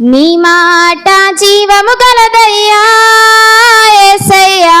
నీ మాట జీవము గలదయ్యా ఏసయ్యా.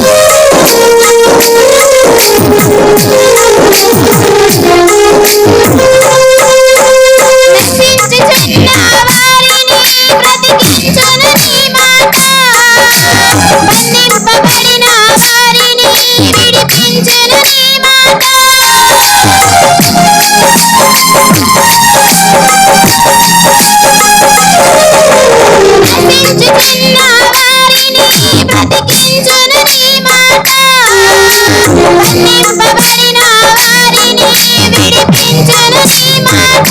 Woo! నిర్భవని నా వారిని విడిపించను నీ మాట